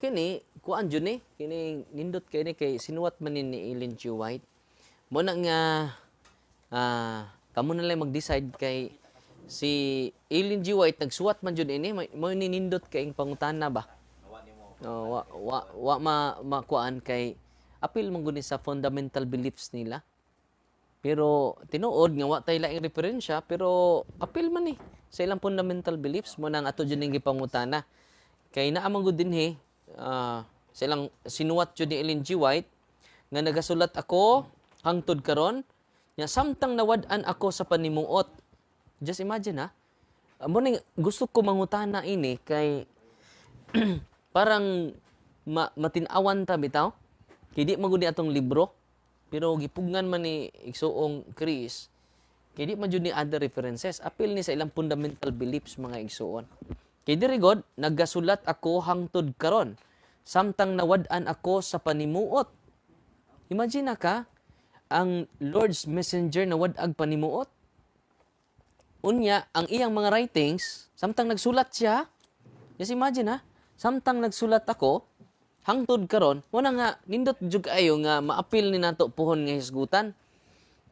kini kuan jud ni kini nindot kay ni kay sinuwat man ni Ellen G. White mo na nga ah kamo na lang mag-decide kay si Ellen G. White nagsuwat man jud ini mo ni nindot kay ang pangutana ba Oh, wa, wa, wa ma, makuan kay apil man gud ni sa fundamental beliefs nila. Pero tinuod nga wa tay laing referensya pero apil man ni sa ilang fundamental beliefs mo nang ato jud ning gipangutana. Kay naa man gud dinhi ah, sa ilang sinuwat jud ni Ellen G. White nga nagasulat ako hangtod karon nya samtang nawad-an ako sa panimuot. Just imagine ha. Amo ning gusto ko mangutana ini kay parang ma, matinawan ta bitaw. Kay di magudi atong libro. Pero gipugngan man ni igsuong Chris. Kay di man jud ni other references. Apil ni sa ilang fundamental beliefs mga igsuon. Kay diri nagasulat ako hangtod karon. Samtang nawad-an ako sa panimuot. Imagine na ka ang Lord's messenger nawad-ag panimuot. Unya, ang iyang mga writings, samtang nagsulat siya, just imagine ha, samtang nagsulat ako, hangtod karon, na nga, nindot jud ayo nga maapil ni nato puhon nga hisgutan.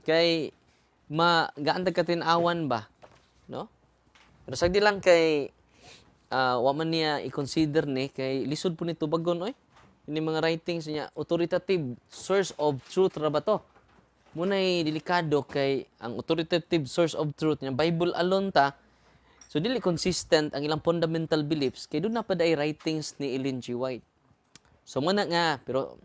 Kay, ma, gaan katin-awan ba? No? Pero sagdi lang kay, ah, wa man niya i-consider ni, kay lisod po ni tubagon, oy. Ini mga writings niya, authoritative source of truth ra ba to? Muna'y delikado kay ang authoritative source of truth niya, Bible alone ta, so dili consistent ang ilang fundamental beliefs, kay doon na pa day writings ni Ellen G. White. So muna nga, pero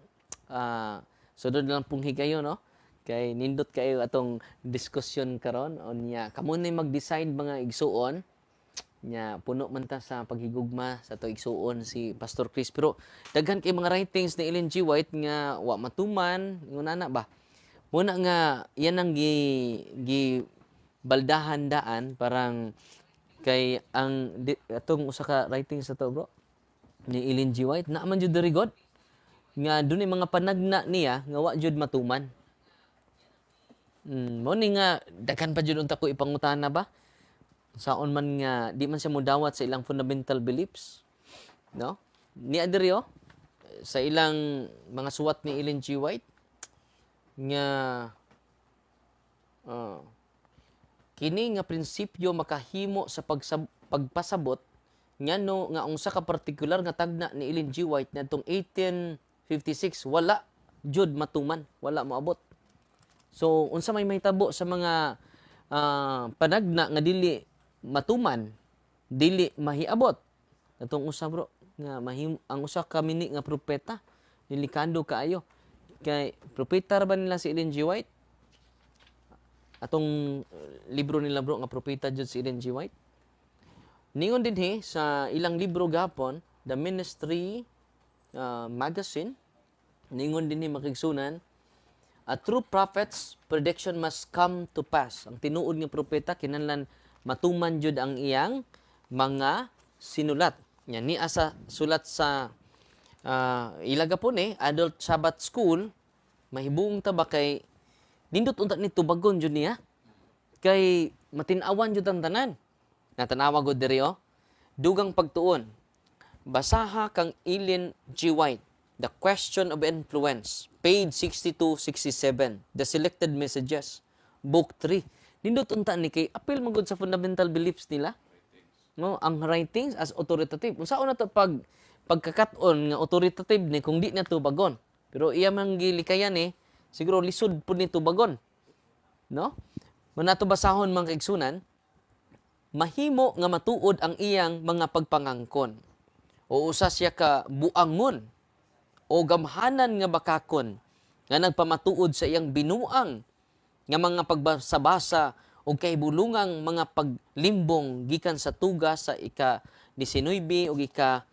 ah sunod na lang pong higayo, no? Kay nindot kayo atong diskusyon karon on niya. Kamo na mag-decide mga igsuon nya puno man ta sa paghigugma sa to igsuon si Pastor Chris pero daghan kay mga writings ni Ellen G. White nga wa matuman ingon ana ba muna nga yan ang gi, gi baldahan daan parang kay ang di, atong usa ka writings sa to bro ni Ellen G. White na man jud diri God nga dunay mga panagna niya nga wa jud matuman Mm, mo ni nga daghan pa jud unta ko ipangutana ba? Saon man nga di man siya mudawat sa ilang fundamental beliefs. No? Ni Adrio sa ilang mga suwat ni Ellen G. White nga ah, kini nga prinsipyo makahimo sa pagsab- pagpasabot ngano nga unsa ka partikular nga tagna ni Ellen G. White ngadtong 1856 wala jud matuman, wala moabot. So, unsa may mahitabo sa mga ah, panagna nga dili matuman, dili mahiabot. Atong usa bro, nga mahim ang usa ka mini nga propeta, delikado kaayo. Kay propeta ba nila si Ellen G. White? Atong uh, libro nila bro nga propeta jud si Ellen G. White. Ningon din he sa ilang libro gapon, The Ministry uh, magazine, ningon din ni makigsunan, A true prophet's prediction must come to pass. Ang tinuod nga propeta kinahanglan matuman jud ang iyang mga sinulat. Yan ni asa sulat sa uh, ilaga po ni Adult Sabbath School mahibong ta ba kay nindot unta ni tubagon jud niya kay matinawan jud ang tanan. Natanawa gud diri oh. Dugang pagtuon. Basaha kang Ellen G. White, The Question of Influence, page 62-67, The Selected Messages, book 3. Nindot unta ni kay apil magud sa fundamental beliefs nila. No, ang writings as authoritative. Unsa na to pag pagkakat-on nga authoritative ni kung di na tubagon. Pero iya man gilikayan ni siguro lisod pud ni tubagon. No? Manato basahon mga kaigsunan, mahimo nga matuod ang iyang mga pagpangangkon. O usa siya ka buangon o gamhanan nga bakakon nga nagpamatuod sa iyang binuang nga mga pagbasa-basa o kahibulungang mga paglimbong gikan sa tuga sa ika 19 o ika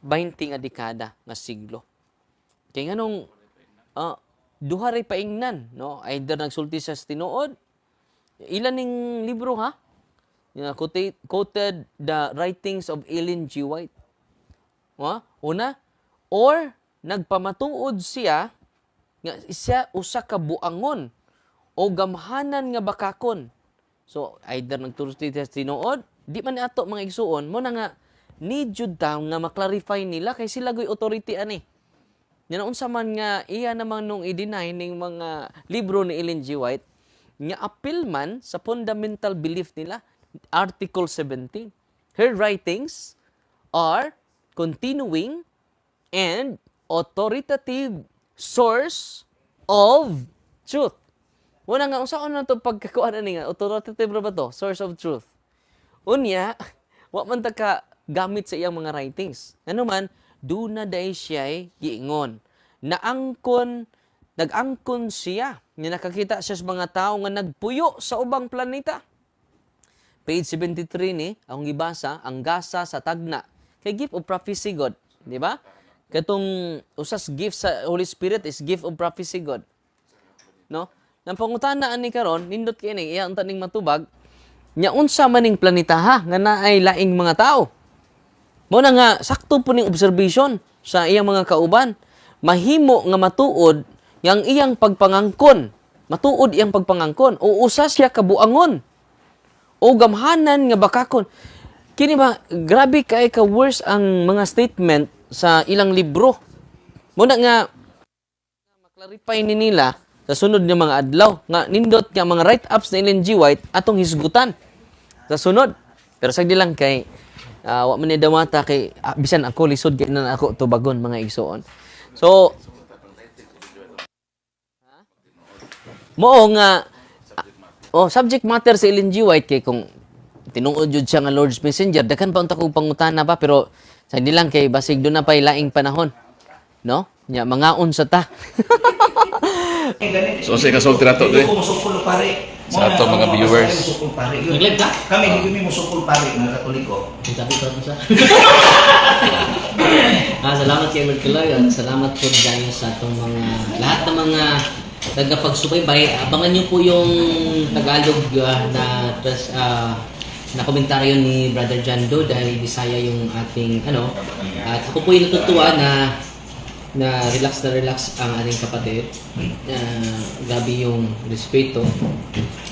20 nga dekada nga siglo. Kay nganong uh, duha ray paingnan, no? Either nagsulti sa tinuod, ilan ning libro ha? Nga quoted, quoted the writings of Ellen G. White. Ha? Una, or nagpamatuod siya nga siya usa ka buangon o gamhanan nga bakakon. So either nagturo sa tinuod, di man ato mga igsuon mo na nga need jud daw nga maklarify nila kay sila goy authority ani. Yan unsa man nga iya naman nung i-deny ning mga libro ni Ellen G. White nga appeal man sa fundamental belief nila Article 17. Her writings are continuing and authoritative source of truth. Una nga, unsa na to pagkakuan ni nga, authoritative ba to? Source of truth. Unya, wa man ta gamit sa iyang mga writings. Ano man, do na day siya giingon. Naangkon, nagangkon siya. Nga nakakita siya sa mga tao nga nagpuyo sa ubang planeta. Page 73 ni, akong gibasa, ang gasa sa tagna. Kay gift of prophecy God. Di ba? Katong usas gift sa Holy Spirit is gift of prophecy God. No? Nang pangutanaan ni karon, nindot kay ni iya unta ning matubag, nya unsa man ning planeta ha nga naay laing mga tao. Mo na nga sakto po ning observation sa iyang mga kauban. Mahimo nga matuod yang iyang pagpangangkon. Matuod iyang pagpangangkon o usa siya kabuangon o gamhanan nga bakakon. Kini ba, grabe kay ka worse ang mga statement sa ilang libro. Muna nga, maklarify ni nila sa sunod nga mga adlaw nga nindot nga mga write-ups ni Ellen G. White atong hisgutan sa sunod. Pero sagdi lang kay uh, wa man ni kay ah, bisan ako lisod kay na ako tubagon mga igsoon. So Mo nga Oh, subject matter sa Ellen G. White kay kung tinuod jud siya nga Lord's Messenger, daghan pa unta kog pangutana pa pero sa hindi lang kay basig do na pay laing panahon. No? Nya mangaon sa ta. So sa kasulti nato dre. ko musukol pare. Sa ato mga viewers. Naglag ka? Kami hindi kami musukol pare mga katoliko. Sabi ko sa. ah, salamat kay Lord Kuloy at salamat po dahil sa atong mga lahat ng mga tagapagsubaybay. Abangan niyo po yung Tagalog ah, na ah, na komentaryo ni Brother John Doe dahil Bisaya yung ating ano. At ako po yung natutuwa na na relax na relax ang ating kapatid. Na grabe yung respeto.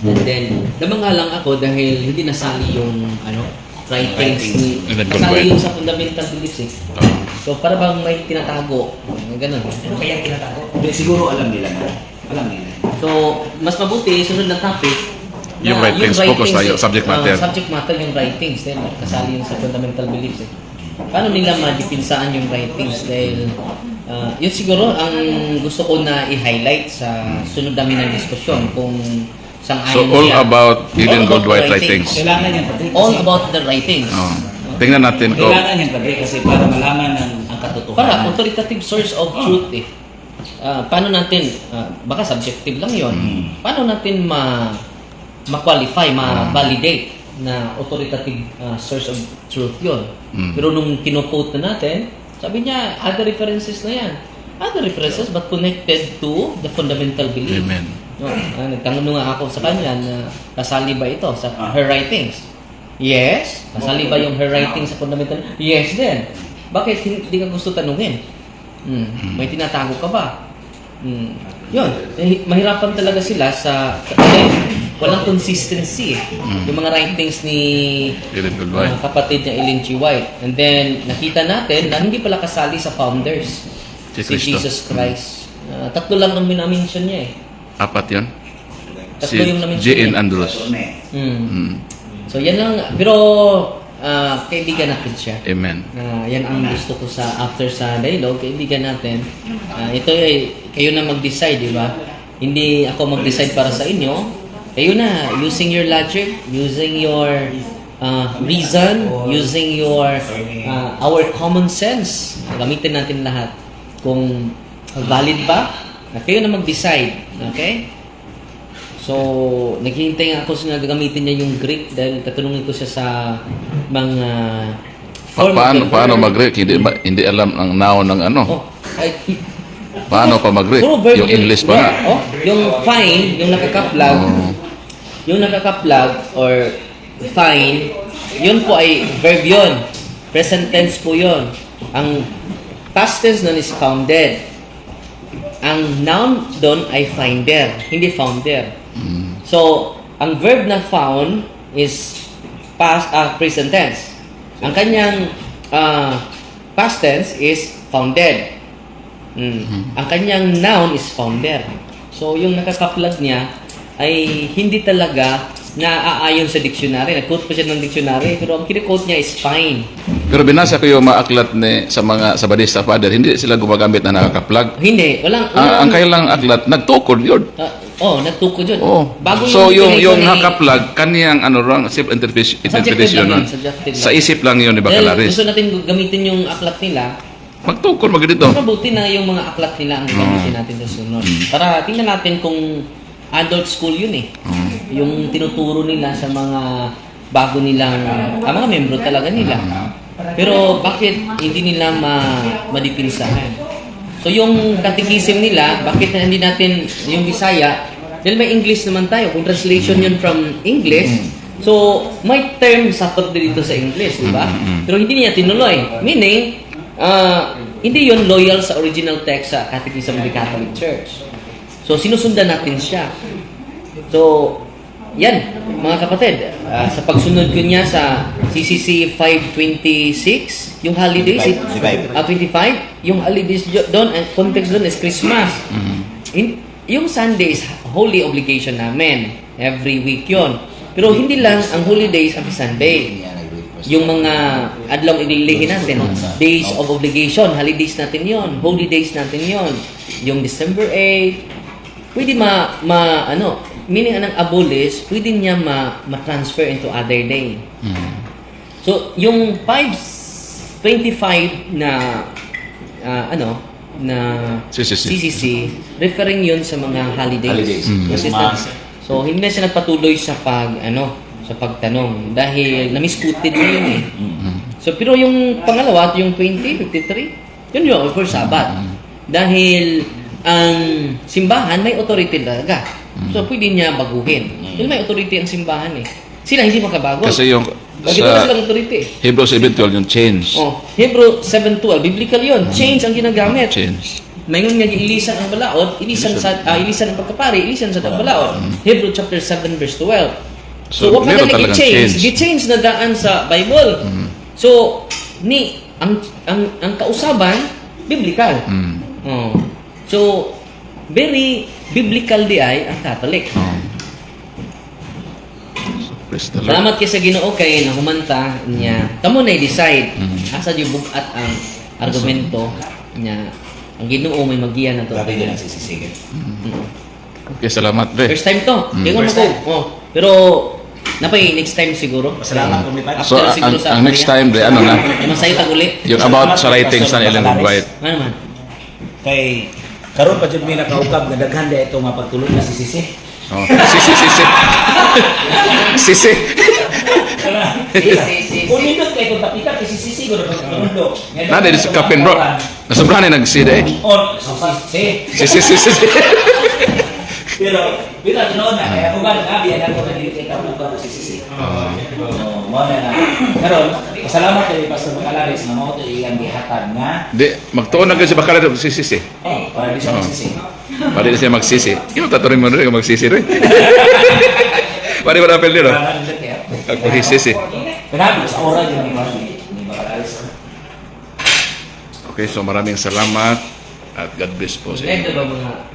And then, lamang nga lang ako dahil hindi nasali yung ano, writings ni nasali yung sa fundamental beliefs eh. So, para bang may tinatago. Ganun. Ano kaya tinatago? Siguro alam nila na. Alam nila. So, mas mabuti, sunod na topic, Yung writings, focus tayo, subject ah, matter. subject matter yung writings. Then, kasali yung sa fundamental beliefs. Eh. Paano nila madipinsaan yung writings? Dahil, ah, yun siguro ang gusto ko na i-highlight sa sunod namin ng diskusyon kung sang So all siya. about Ellen All about Goldwhite writings. writings. Kailangan yan pare. All about the writings. Oh. Tingnan natin kung Kailangan yan pare kasi para malaman ang, ang katotohanan. Para authoritative source of truth eh. Ah, paano natin, ah, baka subjective lang yon paano natin ma ma-qualify, ma-validate na authoritative ah, source of truth yon Mm. Pero nung kinoquote na natin, sabi niya, other references na yan. Other references but connected to the fundamental belief. Amen. No, ah, nagtanong nga ako sa kanya na kasali ba ito sa her writings? Yes. Kasali ba yung her writings sa fundamental? Yes din. Bakit hindi ka gusto tanungin? Hmm. May tinatago ka ba? Hmm. Yun. Eh, mahirapan talaga sila sa... Walang consistency. eh. Yung mga writings ni uh, kapatid niya Ellen G. White. And then, nakita natin na hindi pala kasali sa founders. Si Si. Jesus Christ. Ah, tatlo lang ang minamention niya eh. Apat 'yon. Si Tatlo yung na-mention J.N. Andrews. Hmm. Mm. So yan lang, pero ah, kaibigan natin siya. Amen. Ah, yan ang gusto ko sa after sa dialogue, kaibigan natin. Ah, ito ay kayo na mag-decide, di ba? Hindi ako mag-decide para sa inyo. Kayo na, using your logic, using your ah, reason, using your ah, our common sense. Gamitin natin lahat. Kung valid ba, ah, kayo na mag-decide. Okay? So, naghihintay nga ako sa gagamitin niya yung Greek dahil tatanungin ko siya sa mga Pa- of paano paano mag-Greek? Hindi ba- hindi alam ang noun ng ano. Oh, ay, Paano pa mag-Greek? puro verb Yung English pa nga. Oh, yung fine, yung nakakaplag, Oh. Yung nakakaplag or fine, yun po ay verb yun. Present tense po yun. Ang past tense nun is founded. Ang noun doon ay finder, hindi founder. So, ang verb na found is past ah, present tense. Ang kanyang ah, past tense is founded. Mm. Ang kanyang noun is founder. So, yung nakakaplag niya ay hindi talaga naaayon sa dictionary. Nag-quote pa siya ng dictionary, pero ang kine-quote niya is fine. Pero binasa ko yung mga aklat ni sa mga sa Badista Father, hindi sila gumagamit na nakakaplag. Hindi, walang... Ah, walang ang kailang aklat, nagtukod yun. Ah, oh, nagtukod yun. Oh. Bago so yung yung ni- nakaplag kaniyang ano lang nun. yun, subjective Sa isip lang yun ni Bacalaris. gusto natin gamitin yung aklat nila, Magtukod mag dito. mabuti na yung mga aklat nila ang gamitin natin sa sunod. Para tingnan natin kung adult school yun eh. Yung tinuturo nila sa mga bago nilang, ah, mga membro talaga nila. Pero bakit hindi nila ma madipinsahan? So yung catechism nila, bakit hindi natin yung Bisaya, dahil may English naman tayo, kung translation yun from English, so may term sakot dito sa English, di ba? Pero hindi niya tinuloy. Meaning, ah, hindi yun loyal sa original text sa Catechism of the Catholic Church. So sinusundan natin siya. So, yan, mga kapatid, ah, sa pagsunod ko niya sa CCC 526, yung holidays, 25. ah, 25, yung holidays doon, ang context doon is Christmas. In, yung Sunday is holy obligation namin. Every week yon. Pero hindi lang ang holidays ang Sunday. Yung mga adlaw ililihin natin, days of obligation, holidays natin yon, holy days natin yon. Yung December 8, pwede ma, ma ano, meaning anong abolish, pwede niya ma, ma-transfer into other day. So, yung 525 na ah, ano na CCC. CCC, referring yun sa mga holidays. Holidays. Mm. Kasi. So, hindi na siya nagpatuloy sa pag ano sa pagtanong dahil na-misquoted na yun eh. So, pero yung pangalawa, yung 2053, yun yun, course, Sabat. Dahil ang simbahan may authority talaga. So, pwede niya baguhin. Dahil may authority ang simbahan eh. Sila hindi makabago. Kasi yung Bakit wala sa silang authority? Hebrews 7:12 yung change. Oh, Hebrew 7.12, biblical yon Change ang ginagamit. Change. Mayroon nga ilisan ang balaod, ilisan sa ah, ilisan ang pagkapari, ilisan sa balaod. Hebrew chapter 7 verse 12. So, So, so meron ka talagang i-change, change. i-change na daan sa Bible. So, ni ang ang ang kausaban biblical. Mm. Oh. So, very biblical di ay ang Catholic. Salamat kay sa Ginoo kay nahumanta niya. Kamo na i-decide Mm. asa yung bugat ang argumento niya. Ang Ginoo may magiya na to. Grabe din ang sisisigil. Okay, salamat, Dre. First time to. Mm. First ko. Oh, pero napay next time siguro. Kung lipat. So, ang, ang next time, Dre, ano na? Ay masaya tag ulit. Yung about sa writings na Ellen G. White. Ano man? Kay karon pa jud mi nakaukab nga daghan di ito mapagtulog na si Sisi. Oh. Sisi, sisi. Sisi. Kung nindot kay kung tapikat kay si Sisi ko dapat tulog. Nada, di kapin, bro. Nasobrahan na nagsida eh. On, si Sisi. Sisi, sisi, sisi. Pero, pero tinoon na, kaya kung ba, nabi, anak ko na dili kay kapuka ko si Sisi. Ah. Mo na na. Karon, pasalamat kay Pastor Macalares na mo to iyang gihatag nga Di, magtuon na kayo sa bakala si Sisi. oh, para di siya Oo. magsisi. Pwede na siya magsisi. Yung tatuloy mo rin kung magsisi rin. Din, no? Para nindot kaya. Ako hisisi. Grabe, sa oras yun ni Macalares. Okay, so maraming salamat at God bless po sa inyo.